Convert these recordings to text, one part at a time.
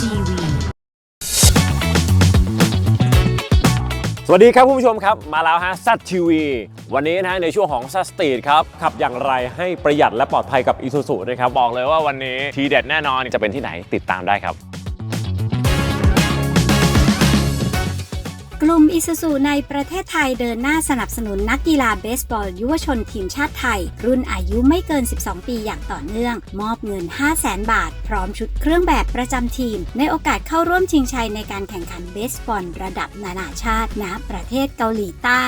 TV สวัสดีครับคุณผู้ชมครับมาแล้วฮะซัตทีวีวันนี้นะฮะในช่วงของซัตสตรีทครับขับอย่างไรให้ประหยัดและปลอดภัยกับอีซูซูนะครับบอกเลยว่าวันนี้ทีเด็ดแน่นอนจะเป็นที่ไหนติดตามได้ครับ กลุ่มอิสุสูในประเทศไทยเดินหน้าสนับสนุนนักกีฬาเบสบอลยุวชนทีมชาติไทย รุ่นอายุไม่เกิน 12 ปีอย่างต่อเนื่อง มอบเงิน 5 0 0แสนบาท พร้อมชุดเครื่องแบบประจำทีม ในโอกาสเข้าร่วมชิงชัยในการแข่งขันเบสบอลระดับนานาชาติณประเทศเกาหลีใต้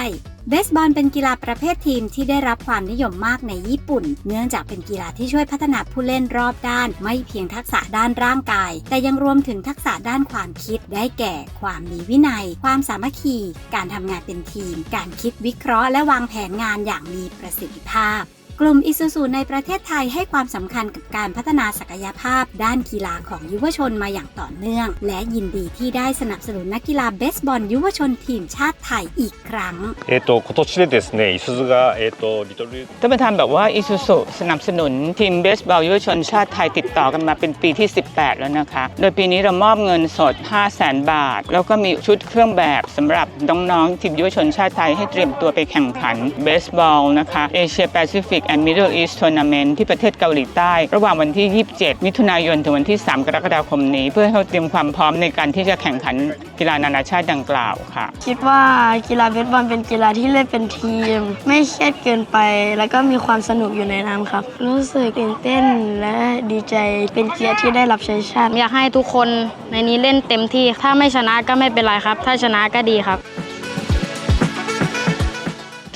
เบสบอลเป็นกีฬาประเภททีมที่ได้รับความนิยมมากในญี่ปุ่น เนื่องจากเป็นกีฬาที่ช่วยพัฒนาผู้เล่นรอบด้าน ไม่เพียงทักษะด้านร่างกาย แต่ยังรวมถึงทักษะด้านความคิดได้แก่ ความมีวินัย ความสามัคคี การทำงานเป็นทีม การคิดวิเคราะห์และวางแผนงานอย่างมีประสิทธิภาพ กลุ่มอิซูซูในประเทศไทยให้ความสำคัญกับการพัฒนาศักยภาพ ด้านกีฬาของยุวชนมาอย่างต่อเนื่อง และยินดีที่ได้สนับสนุนนักกีฬาเบสบอลยุวชนทีมชาติไทยอีกครั้ง えー、と今年でですね、いすゞが、えー、とリトル ท่านประธานบอกว่าอิซูซุสนับสนุนทีมเบสบอลยุวชนชาติไทยติดต่อกันมาเป็นปีที่ 18 แล้วนะคะ โดยปีนี้เรามอบเงินสด 5 0 0แสนบาท แล้วก็มีชุดเครื่องแบบสำหรับน้องๆทีมยุวชนชาติไทยให้เตรียมตัวไปแข่งขันเบสบอลนะคะเอเชียแปซิฟิก แอนด์มิดเดิลอีสทัวร์นาเมนต์ที่ประเทศเกาหลีใต้ ระหว่างวันที่ 27 มิถุนายนถึงวันที่ 3 กรกฎาคมนี้ เพื่อให้เขาเตรียมความพร้อมในการที่จะแข่งขันกีฬานานาชาติดังกล่าวค่ะ คิดว่ากีฬาเบสบอลเป็นกีฬาที่เล่นเป็นทีม ไม่เครียดเกินไป แล้วก็มีความสนุกอยู่ในนั้นครับ รู้สึกตื่นเต้นและดีใจเป็นเกียรติที่ได้รับใช้ชาติอยากให้ทุกคนในนี้เล่นเต็มที่ ถ้าไม่ชนะก็ไม่เป็นไรครับ ถ้าชนะก็ดีครับ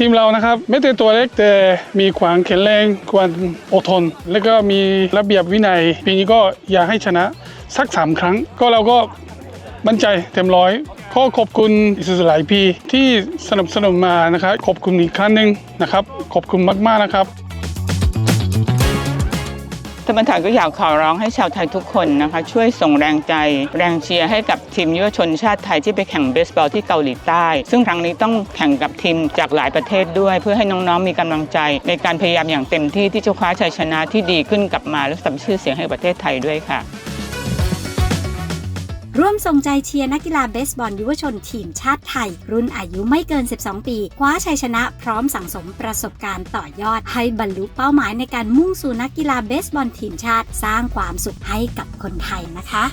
ทีมเรานะครับไม่แต่ตัวเล็กแต่มีความแข็งแรงความอดทน แล้วก็มีระเบียบวินัย ปีนี้ก็อยากให้ชนะสักสามครั้ง ก็เราก็มั่นใจเต็มร้อยขอขอบคุณอิสระหลายปีที่สนับสนุนมานะครับขอบคุณอีกครั้งหนึ่งนะครับขอบคุณมากๆนะครับ ท่านประธาก็อยากขอร้องให้ชาวไทยทุกคนนะคะ ช่วยส่งแรงใจ แรงเชียร์ให้กับทีมยุวชนชาติไทยที่ไปแข่งเบสบอลที่เกาหลีใต้ ซึ่งครั้งนี้ต้องแข่งกับทีมจากหลายประเทศด้วย เพื่อให้น้องๆมีกำลังใจ ในการพยายามอย่างเต็มที่ที่จะคว้าชัยชนะที่ดีขึ้นกลับมาและสร้างชื่อเสียงให้ประเทศไทยด้วยค่ะ ร่วมส่งใจเชียร์นักกีฬาเบสบอลยุวชนทีมชาติไทย รุ่นอายุไม่เกิน 12 ปี คว้าชัยชนะพร้อมสั่งสมประสบการณ์ต่อยอด ให้บรรลุเป้าหมายในการมุ่งสู่นักกีฬาเบสบอลทีมชาติ สร้างความสุขให้กับคนไทยนะคะ